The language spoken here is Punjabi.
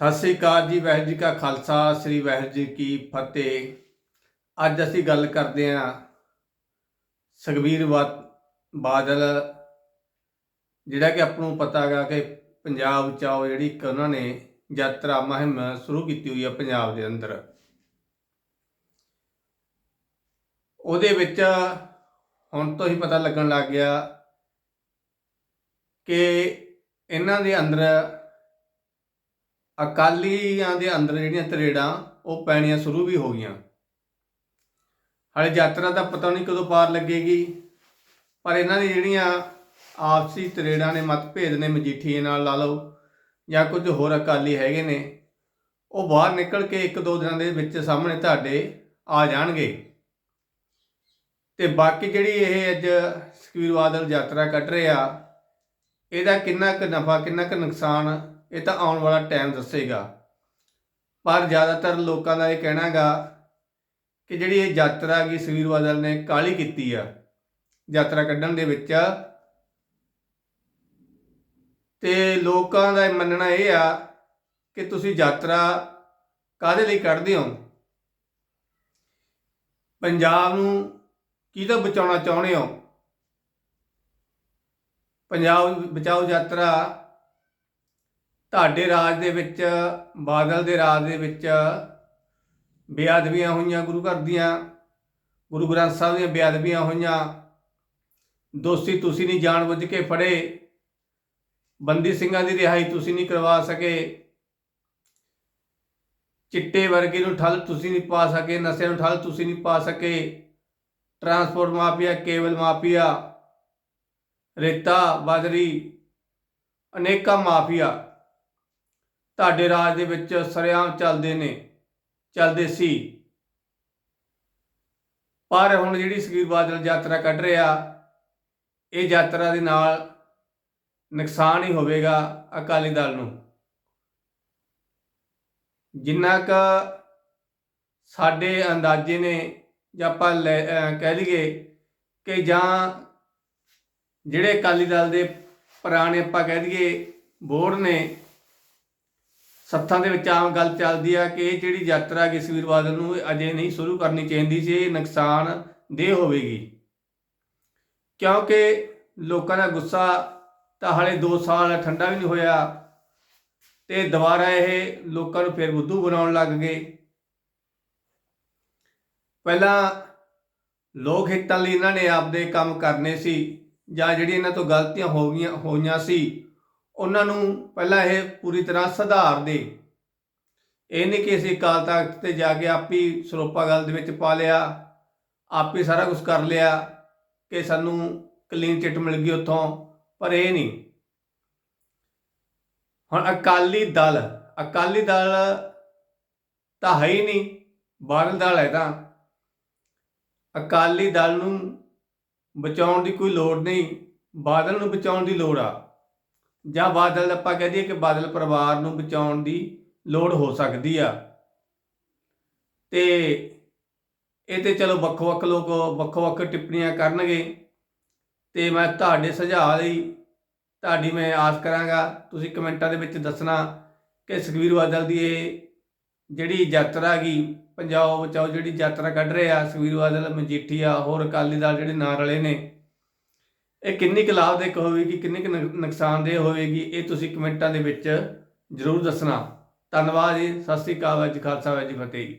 ਸਤਿ ਸ੍ਰੀ ਅਕਾਲ ਜੀ, ਵਾਹਿਗੁਰੂ ਜੀ ਕਾ ਖਾਲਸਾ, ਸ੍ਰੀ ਵਾਹਿਗੁਰੂ ਜੀ ਕੀ ਫਤਿਹ। ਅੱਜ ਅਸੀਂ ਗੱਲ ਕਰਦੇ ਹਾਂ ਸੁਖਬੀਰ ਬਾਦਲ, ਜਿਹੜਾ ਕਿ ਆਪਾਂ ਨੂੰ ਪਤਾ ਹੈਗਾ ਕਿ ਪੰਜਾਬ ਚ ਆਓ, ਜਿਹੜੀ ਇੱਕ ਉਹਨਾਂ ਨੇ ਯਾਤਰਾ ਮੁਹਿੰਮ ਸ਼ੁਰੂ ਕੀਤੀ ਹੋਈ ਹੈ ਪੰਜਾਬ ਦੇ ਅੰਦਰ। ਉਹਦੇ ਵਿੱਚ ਹੁਣ ਤੋਂ ਹੀ ਪਤਾ ਲੱਗਣ ਲੱਗ ਗਿਆ ਕਿ ਇਹਨਾਂ ਦੇ ਅੰਦਰ ਅਕਾਲੀਆਂ ਦੇ ਅੰਦਰ ਜਿਹੜੀਆਂ ਤਰੇੜਾਂ, ਉਹ ਪੈਣੀਆਂ ਸ਼ੁਰੂ ਵੀ ਹੋ ਗਈਆਂ। ਹਾਲੇ ਯਾਤਰਾ ਦਾ ਪਤਾ ਨਹੀਂ ਕਦੋਂ ਪਾਰ ਲੱਗੇਗੀ, ਪਰ ਇਹਨਾਂ ਦੀ ਜਿਹੜੀਆਂ ਆਪਸੀ ਤਰੇੜਾਂ ਨੇ, ਮਤਭੇਦ ਨੇ, ਮਜੀਠੀਏ ਨਾਲ ਲਾ ਲਓ, ਜਾਂ ਕੁਝ ਹੋਰ ਅਕਾਲੀ ਹੈਗੇ ਨੇ, ਉਹ ਬਾਹਰ ਨਿਕਲ ਕੇ ਇੱਕ ਦੋ ਦਿਨਾਂ ਦੇ ਵਿੱਚ ਸਾਹਮਣੇ ਤੁਹਾਡੇ ਆ ਜਾਣਗੇ। ਤੇ ਬਾਕੀ ਜਿਹੜੀ ਇਹ ਅੱਜ ਸੁਖਬੀਰ ਬਾਦਲ ਯਾਤਰਾ ਕੱਢ ਰਿਹਾ, ਇਹਦਾ ਕਿੰਨਾ ਕੁ ਨਫਾ, ਕਿੰਨਾ ਕੁ ਨੁਕਸਾਨ ਇਹ ਤਾਂ ਆਉਣ ਵਾਲਾ ਟਾਈਮ ਦੱਸੇਗਾ। ਪਰ ਜ਼ਿਆਦਾਤਰ ਲੋਕਾਂ ਦਾ ਇਹ ਕਹਿਣਾ ਗਾ ਕਿ ਜਿਹੜੀ ਇਹ ਯਾਤਰਾ ਹੈਗੀ ਸੁਖਬੀਰ ਬਾਦਲ ਨੇ ਕਾਲੀ ਕੀਤੀ ਆ। ਯਾਤਰਾ ਕੱਢਣ ਦੇ ਵਿੱਚ। ਤੇ ਲੋਕਾਂ ਦਾ ਮੰਨਣਾ ਇਹ ਆ ਕਿ ਤੁਸੀਂ ਯਾਤਰਾ ਕਾਹਦੇ ਲਈ ਕੱਢਦੇ ਹੋ? ਪੰਜਾਬ ਨੂੰ ਕਿਹਦਾ ਬਚਾਉਣਾ ਚਾਹੁੰਦੇ ਹੋ? ਪੰਜਾਬ ਬਚਾਓ ਯਾਤਰਾ ਤੁਹਾਡੇ ਰਾਜ ਦੇ ਵਿੱਚ, ਬਾਦਲ ਦੇ ਰਾਜ ਦੇ ਵਿੱਚ ਬੇਅਦਬੀਆਂ ਹੋਈਆਂ ਗੁਰੂ ਘਰ ਦੀਆਂ, ਗੁਰੂ ਗ੍ਰੰਥ ਸਾਹਿਬ ਦੀਆਂ ਬੇਅਦਬੀਆਂ ਹੋਈਆਂ। ਦੋਸ਼ੀ ਤੁਸੀਂ ਨਹੀਂ ਜਾਣ ਬੁੱਝ ਕੇ ਫੜੇ। ਬੰਦੀ ਸਿੰਘਾਂ ਦੀ ਰਿਹਾਈ ਤੁਸੀਂ ਨਹੀਂ ਕਰਵਾ ਸਕੇ। ਚਿੱਟੇ ਵਰਗੇ ਨੂੰ ਠੱਲ ਤੁਸੀਂ ਨਹੀਂ ਪਾ ਸਕੇ ਨਸ਼ਿਆਂ ਨੂੰ ਠੱਲ ਤੁਸੀਂ ਨਹੀਂ ਪਾ ਸਕੇ। ਟਰਾਂਸਪੋਰਟ ਮਾਫੀਆ, ਕੇਬਲ ਮਾਫੀਆ, ਰੇਤਾ ਬਾਦਰੀ ਅਨੇਕਾਂ ਮਾਫੀਆ। ਤੁਹਾਡੇ ਰਾਜ ਦੇ ਵਿੱਚ ਸਰਿਆਮ ਚੱਲਦੇ ਨੇ, ਚੱਲਦੇ ਸੀ। ਪਰ ਹੁਣ ਜਿਹੜੀ ਸੁਖਬੀਰ ਬਾਦਲ ਯਾਤਰਾ ਕੱਢ ਰਿਹਾ, ਇਹ ਯਾਤਰਾ ਦੇ ਨਾਲ ਨੁਕਸਾਨ ਹੀ ਹੋਵੇਗਾ ਅਕਾਲੀ ਦਲ ਨੂੰ। ਜਿੰਨਾ ਕ ਸਾਡੇ ਅੰਦਾਜ਼ੇ ਨੇ, ਜਾਂ ਆਪਾਂ ਲੈ- ਕਹਿ ਲਈਏ ਕਿ ਜਾਂ ਜਿਹੜੇ ਅਕਾਲੀ ਦਲ ਦੇ ਪੁਰਾਣੇ ਆਪਾਂ ਕਹਿ ਦਈਏ ਬੋਰਡ ਨੇ ਸੱਥਾਂ ਦੇ ਵਿੱਚ ਆਮ ਗੱਲ ਚੱਲਦੀ ਆ ਕਿ ਇਹ ਜਿਹੜੀ ਯਾਤਰਾ ਹੈਗੀ ਸੁਖਬੀਰ ਬਾਦਲ ਨੂੰ ਇਹ ਅਜੇ ਨਹੀਂ ਸ਼ੁਰੂ ਕਰਨੀ ਚਾਹੀਦੀ ਸੀ, ਇਹ ਨੁਕਸਾਨ ਦੇ ਹੋਵੇਗੀ। ਕਿਉਂਕਿ ਲੋਕਾਂ ਦਾ ਗੁੱਸਾ ਤਾਂ ਹਲੇ 2 ਸਾਲ ਠੰਡਾ ਵੀ ਨਹੀਂ ਹੋਇਆ ਤੇ ਦੁਬਾਰਾ ਇਹ ਲੋਕਾਂ ਨੂੰ ਫਿਰ ਬੁੱਧੂ ਬਣਾਉਣ ਲੱਗ ਗਏ। ਪਹਿਲਾਂ ਲੋਕ ਹਿੱਤਾਂ ਲਈ ਇਹਨਾਂ ਨੇ ਆਪਦੇ ਕੰਮ ਕਰਨੇ ਸੀ ਜਾਂ ਜਿਹੜੀ ਇਹਨਾਂ ਤੋਂ ਗਲਤੀਆਂ ਹੋ ਗਈਆਂ ਹੋਈਆਂ ਸੀ ਉਹਨਾਂ ਨੂੰ ਪਹਿਲਾਂ ਇਹ ਪੂਰੀ ਤਰ੍ਹਾਂ ਸੁਧਾਰ ਦੇ। ਇਹ ਨਹੀਂ ਕਿ ਅਸੀਂ ਅਕਾਲ ਤਖਤ ਤੇ ਜਾ ਕੇ ਆਪੀ ਸਰੋਪਾ ਗੱਲ ਦੇ ਵਿੱਚ ਪਾ ਲਿਆ, ਆਪੇ ਸਾਰਾ ਕੁਝ ਕਰ ਲਿਆ ਕਿ ਸਾਨੂੰ ਕਲੀਨ ਚਿੱਟ ਮਿਲ ਗਈ ਉੱਥੋਂ, ਪਰ ਇਹ ਨਹੀਂ। ਹੁਣ ਅਕਾਲੀ ਦਲ ਅਕਾਲੀ ਦਲ ਤਾਂ ਹੈ ਹੀ ਨਹੀਂ ਬਾਦਲ ਦਲ ਹੈ ਤਾਂ। ਅਕਾਲੀ ਦਲ ਨੂੰ ਬਚਾਉਣ ਦੀ ਕੋਈ ਲੋੜ ਨਹੀਂ, ਬਾਦਲ ਨੂੰ ਬਚਾਉਣ ਦੀ ਲੋੜ ਆ। ਜਾਂ ਬਾਦਲ ਆਪਾਂ ਕਹਿ ਦਈਏ ਕਿ ਬਾਦਲ ਪਰਿਵਾਰ ਨੂੰ ਬਚਾਉਣ ਦੀ ਲੋੜ ਹੋ ਸਕਦੀ ਆ। ਤੇ ਇਹ ਤੇ ਚਲੋ ਵੱਖੋ ਵੱਖ ਲੋਕ ਵੱਖੋ ਵੱਖ ਟਿੱਪਣੀਆਂ ਕਰਨਗੇ। ਤੇ ਮੈਂ ਤੁਹਾਡੇ ਸੁਝਾਅ ਲਈ ਤੁਹਾਡੀ ਮੈਂ ਆਸ ਕਰਾਂਗਾ, ਤੁਸੀਂ ਕਮੈਂਟਾਂ ਦੇ ਵਿੱਚ ਦੱਸਣਾ ਕਿ ਸੁਖਬੀਰ ਬਾਦਲ ਦੀ ਇਹ ਜਿਹੜੀ ਯਾਤਰਾ ਗਈ ਪੰਜਾਬ ਬਚਾਓ ਜਿਹੜੀ ਯਾਤਰਾ ਕੱਢ ਰਹੇ ਆ, ਸੁਖਬੀਰ ਬਾਦਲ, ਮਜੀਠੀਆ, ਹੋਰ ਅਕਾਲੀ ਦਲ ਜਿਹੜੇ ਨਾਲ ਰਲੇ ਨੇ ਇਹ ਕਿੰਨੀ ਕੁ ਲਾਭਦਾਇਕ ਹੋਵੇਗੀ, ਕਿੰਨੀ ਕੁ ਨੁਕਸਾਨਦੇਹ ਹੋਵੇਗੀ, ਇਹ ਤੁਸੀਂ ਕਮੈਂਟਾਂ ਦੇ ਵਿੱਚ ਜ਼ਰੂਰ ਦੱਸਣਾ। ਧੰਨਵਾਦ ਜੀ, ਸਤਿ ਸ੍ਰੀ ਅਕਾਲ ਜੀ ਖਾਲਸਾ, ਵਾਹਿਗੁਰੂ ਜੀ ਫਤਿਹ।